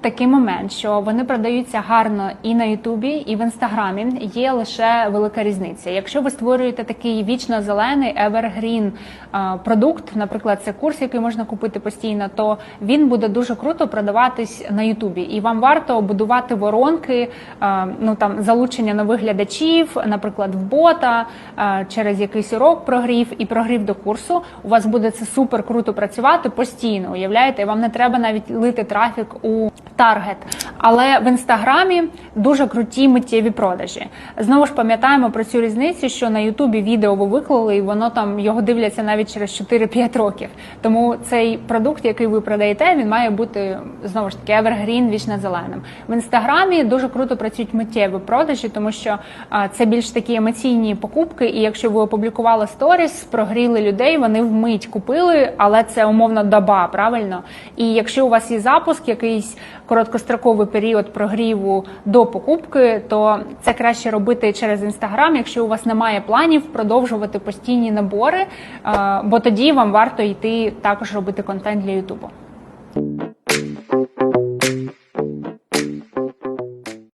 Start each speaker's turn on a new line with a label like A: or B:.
A: такий момент, що вони продаються гарно і на Ютубі, і в інстаграмі. Є лише велика різниця. Якщо ви створюєте такий вічно зелений evergreen е, продукт, наприклад, це курс, який можна купити постійно, то він буде дуже круто продаватись на Ютубі, і вам варто будувати воронки, е, ну там залучення нових глядачів, наприклад, в бота е, через якийсь урок прогрів і прогрів до курсу. У вас буде це супер круто працювати постійно. Уявляєте, вам не треба навіть лити трафік у таргет. Але в інстаграмі дуже круті миттєві продажі. Знову ж пам'ятаємо про цю різницю, що на Ютубі відео ви виклали, і воно там його дивляться навіть через 4-5 років. Тому цей продукт, який ви продаєте, він має бути знову ж таки evergreen, вічно зеленим. В інстаграмі дуже круто працюють миттєві продажі, тому що це більш такі емоційні покупки. І якщо ви опублікували сторіс, прогріли людей, вони вмить купили, але це умовно доба, правильно? І якщо у вас є запуск, якийсь короткостроковий період прогріву до покупки, то це краще робити через інстаграм, якщо у вас немає планів продовжувати постійні набори, е, бо тоді вам варто йти також робити контент для Ютубу.